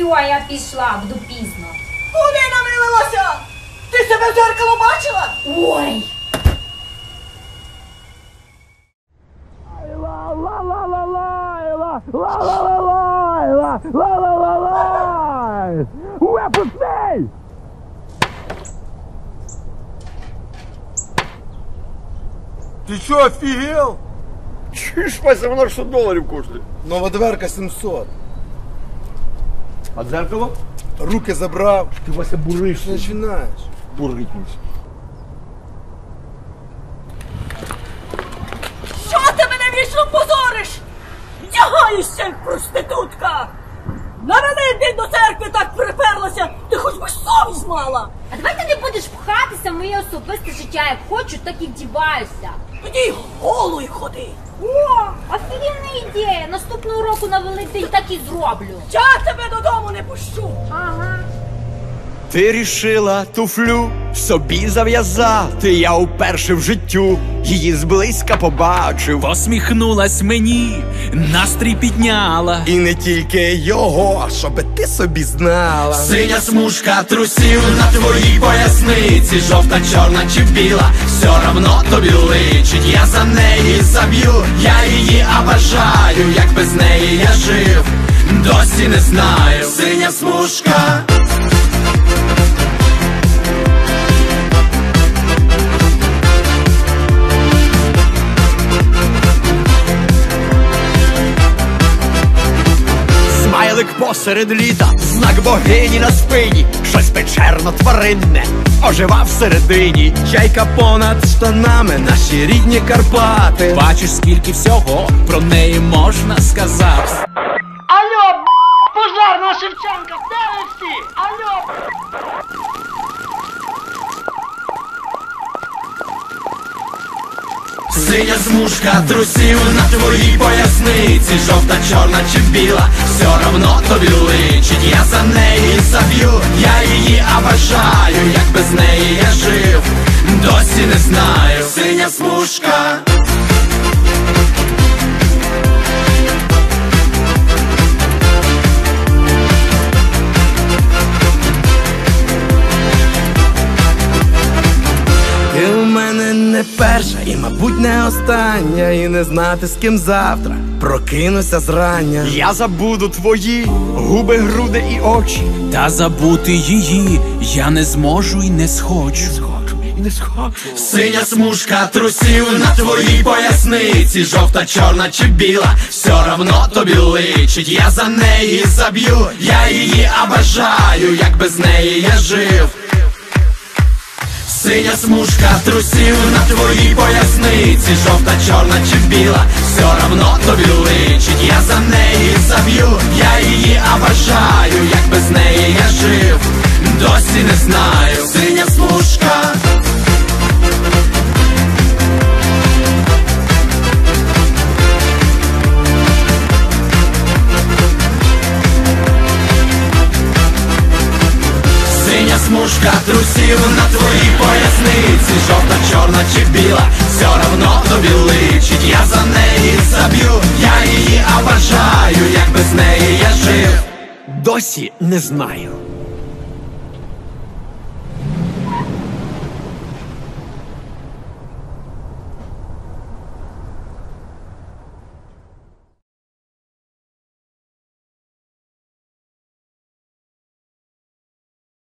Все, я пішла, буду пізно. Куди намилилася? Ти себе в дзеркало бачила? Ой! Ти що, офігел? Чуєш, Вася, вона ж 100 доларів коштує. Нова дверка 700. А дзеркало? Руки забрав. Ти Вася буриш. Починаєш? Буритність. Що ти мене вічно позориш? Вдягаєшся, проститутка! На мене йди до церкви так приперлася, ти хоч би совість мала! А давай ти не будеш пхатися в моє особисте життя. Як хочу, так і вдіваюся. Тоді голою ходи! О, офігенна ідея. Наступного року на Великдень так і зроблю. Я тебе додому не пущу! Ага. Ти рішила туфлю собі зав'язати, я уперше в життю її зблизька побачив. Посміхнулась мені, настрій підняла. І не тільки його, щоби ти собі знала. Синя смужка трусів на твоїй поясниці, жовта, чорна чи біла, все равно тобі личить. Я за неї заб'ю, я її обожаю, як без неї я жив, досі не знаю. Синя смужка. Смайлик посеред літа, знак богині на спині, щось печерно тваринне, ожива всередині, чайка понад штанами, наші рідні Карпати. Бачиш, скільки всього про неї можна сказати. Алло, б***, пожарна Шевченка, де ви всі? Алло! Синя смужка трусів на твоїй поясниці, жовта, чорна чи біла, все равно тобі личить. Я за неї заб'ю, я її обожаю, як без неї я жив, досі не знаю. Синя смужка. Не перша, і, мабуть, не остання, і не знати з ким завтра прокинуся зрання. Я забуду твої губи, груди і очі. Та забути її я не зможу і не схочу. І не схочу. Синя смужка трусів на твоїй поясниці, жовта, чорна чи біла, все равно тобі личить. Я за неї заб'ю, я її обожаю, як без неї я жив. Синя смужка трусів на твоїй поясниці, жовта, чорна чи біла, все равно тобі личить. Я за неї заб'ю, я її обожаю, як без неї смужка трусів на твоїй поясниці, жовта, чорна чи біла, все равно тобі личить. Я за неї заб'ю, я її обожаю, як без неї я жив. Досі не знаю.